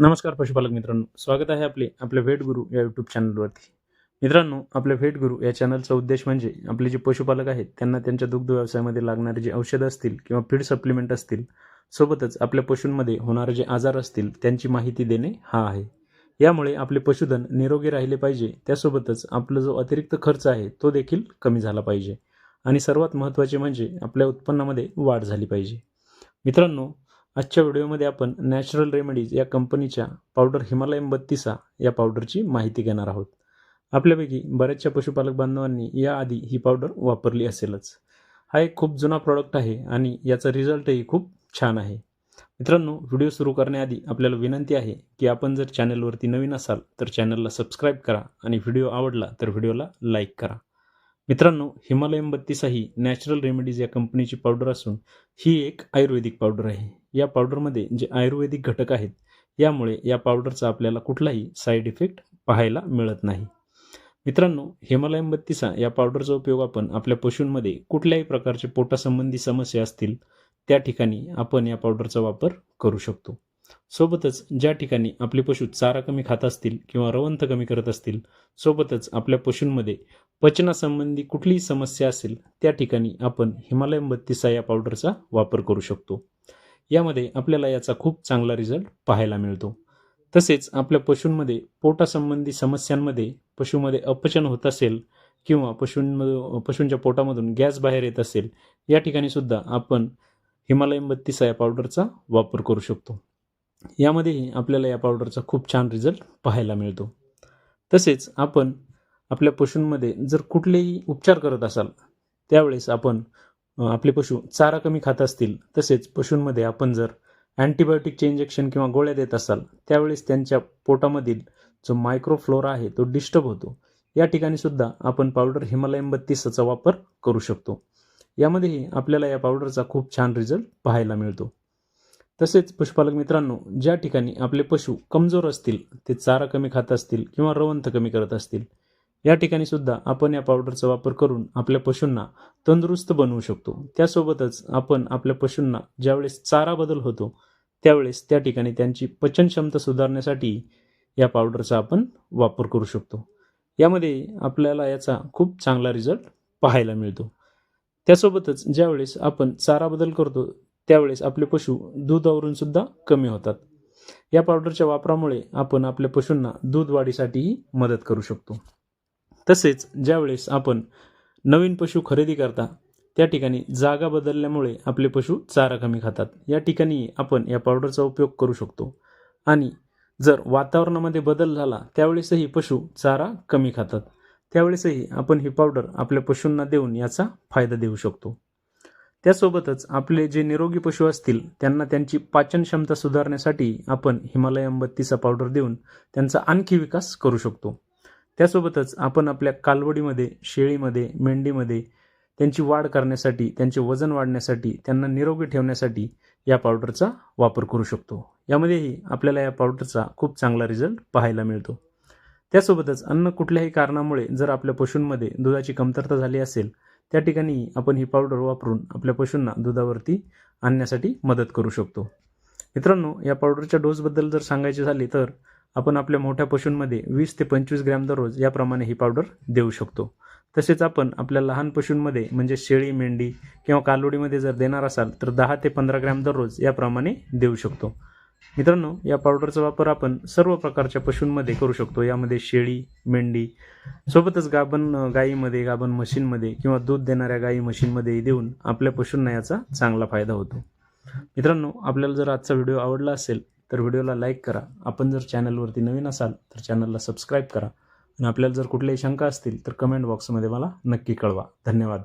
नमस्कार पशुपालक मित्रांनो स्वागत आहे आपले आपल्या भेट गुरु या यूट्यूब चॅनलवरती मित्रांनो आपल्या भेट गुरु या चॅनलचा उद्देश म्हणजे आपले जे पशुपालक आहेत त्यांना त्यांच्या दुग्ध व्यवसायामध्ये लागणारे जे औषधं असतील किंवा फीड सप्लिमेंट असतील सोबतच आपल्या पशूंमध्ये होणारे जे आजार असतील त्यांची माहिती देणे हा आहे. यामुळे आपले पशुधन निरोगी राहिले पाहिजे. त्यासोबतच आपला जो अतिरिक्त खर्च आहे तो देखील कमी झाला पाहिजे. आणि सर्वात महत्त्वाचे म्हणजे आपल्या उत्पन्नामध्ये वाढ झाली पाहिजे. मित्रांनो आजच्या व्हिडिओमध्ये आपण नॅचरल रेमेडीज या कंपनीच्या पावडर हिमालयन बत्तीसा या पावडरची माहिती घेणार आहोत. आपल्यापैकी बऱ्याचशा पशुपालक बांधवांनी याआधी ही पावडर वापरली असेलच. हा एक खूप जुना प्रॉडक्ट आहे आणि याचा रिझल्टही खूप छान आहे. मित्रांनो व्हिडिओ सुरू करण्याआधी आपल्याला विनंती आहे की आपण जर चॅनलवरती नवीन असाल तर चॅनलला सबस्क्राईब करा आणि व्हिडिओ आवडला तर व्हिडिओला लाईक करा. मित्रांनो हिमालयन बत्तीसाही नॅचरल रेमेडीज या कंपनीची पावडर असून ही एक आयुर्वेदिक पावडर आहे. या पावडरमध्ये जे आयुर्वेदिक घटक आहेत यामुळे या पावडरचा आपल्याला कुठलाही साईड इफेक्ट पाहायला मिळत नाही. मित्रांनो हिमालयन बत्तीसा या पावडरचा उपयोग आपण आपल्या पशूंमध्ये कुठल्याही प्रकारचे पोटासंबंधी समस्या असतील त्या ठिकाणी आपण या पावडरचा वापर करू शकतो. सोबतच ज्या ठिकाणी आपले पशु चारा कमी खात असतील किंवा रवंथ कमी करत असतील सोबतच आपल्या पशूंमध्ये पचनासंबंधी कुठलीही समस्या असेल त्या ठिकाणी आपण हिमालयन बत्तीसा या पावडरचा वापर करू शकतो. यामध्ये आपल्याला याचा खूप चांगला रिझल्ट पाहायला मिळतो. तसेच आपल्या पशूंमध्ये पोटासंबंधी समस्यांमध्ये पशुमध्ये अपचन होत असेल किंवा पशूंमध पशूंच्या पोटामधून गॅस बाहेर येत असेल या ठिकाणी सुद्धा आपण हिमालयन बत्तीसा या पावडरचा वापर करू शकतो. यामध्येही आपल्याला या पावडरचा खूप छान रिझल्ट पाहायला मिळतो. तसेच आपण आपल्या पशूंमध्ये जर कुठलेही उपचार करत असाल त्यावेळेस आपण आपले पशु चारा कमी खात असतील तसेच पशूंमध्ये आपण जर अँटीबायोटिकचे इंजेक्शन किंवा गोळ्या देत असाल त्यावेळेस त्यांच्या पोटामधील जो मायक्रोफ्लोरा आहे तो डिस्टर्ब होतो. या ठिकाणी सुद्धा आपण पावडर हिमालयन बत्तीसाचा वापर करू शकतो. यामध्येही आपल्याला या पावडरचा खूप छान रिझल्ट पाहायला मिळतो. तसेच पशुपालक मित्रांनो ज्या ठिकाणी आपले पशु कमजोर असतील ते चारा कमी खात असतील किंवा रवंथ कमी करत असतील या ठिकाणी सुद्धा आपण या पावडरचा वापर करून आपल्या पशूंना तंदुरुस्त बनवू शकतो. त्यासोबतच आपण आपल्या पशूंना ज्यावेळेस चारा बदल होतो त्यावेळेस त्या ठिकाणी त्यांची पचनक्षमता सुधारण्यासाठी या पावडरचा आपण वापर करू शकतो. यामध्ये आपल्याला याचा खूप चांगला रिझल्ट पाहायला मिळतो. त्यासोबतच ज्यावेळेस आपण चारा बदल करतो त्यावेळेस आपले पशु दूधावरून सुद्धा कमी होतात. या पावडरच्या वापरामुळे आपण आपल्या पशूंना दूध वाढीसाठीही मदत करू शकतो. तसेच ज्यावेळेस आपण नवीन पशु खरेदी करता त्या ठिकाणी जागा बदलल्यामुळे आपले पशु चारा कमी खातात. या ठिकाणी आपण या पावडरचा उपयोग करू शकतो. आणि जर वातावरणामध्ये बदल झाला त्यावेळेसही पशु चारा कमी खातात. त्यावेळेसही आपण ही पावडर आपल्या पशूंना देऊन याचा फायदा देऊ शकतो. त्यासोबतच आपले जे निरोगी पशु असतील त्यांना त्यांची पाचन क्षमता सुधारण्यासाठी आपण हिमालयन बत्तीसा पावडर देऊन त्यांचा आणखी विकास करू शकतो. त्यासोबतच आपण आपल्या कालवडीमध्ये शेळीमध्ये मेंढीमध्ये त्यांची वाढ करण्यासाठी त्यांचे वजन वाढण्यासाठी त्यांना निरोगी ठेवण्यासाठी या पावडरचा वापर करू शकतो. यामध्येही आपल्याला या पावडरचा खूप चांगला रिझल्ट पाहायला मिळतो. त्यासोबतच अन्न कुठल्याही कारणामुळे जर आपल्या पशूंमध्ये दुधाची कमतरता झाली असेल त्या ठिकाणी आपण ही पावडर वापरून आपल्या पशूंना दुधावरती आणण्यासाठी मदत करू शकतो. मित्रांनो या पावडरच्या डोसबद्दल जर सांगायचे झाले तर आपण आपल्या मोठ्या पशूंमध्ये वीस ते पंचवीस ग्रॅम दररोज याप्रमाणे ही पावडर देऊ शकतो. तसेच आपण आपल्या लहान पशूंमध्ये म्हणजे शेळी मेंढी किंवा कालोडीमध्ये जर देणार असाल तर दहा ते पंधरा ग्रॅम दररोज याप्रमाणे देऊ शकतो. मित्रांनो या पावडरचा वापर आपण सर्व प्रकारच्या पशूंमध्ये करू शकतो. यामध्ये शेळी मेंढी सोबतच गाभण गायीमध्ये गाभण म्हशींमध्ये किंवा दूध देणाऱ्या गायी मशीनमध्ये देऊन आपल्या पशूंना याचा चांगला फायदा होतो. मित्रांनो आपल्याला जर आजचा व्हिडिओ आवडला असेल तर व्हिडिओला लाईक करा. आपण जर चॅनलवरती नवीन असाल तर चॅनलला सबस्क्राईब करा. आणि आपल्याला जर कुठल्याही शंका असतील तर कमेंट बॉक्समध्ये मला नक्की कळवा. धन्यवाद.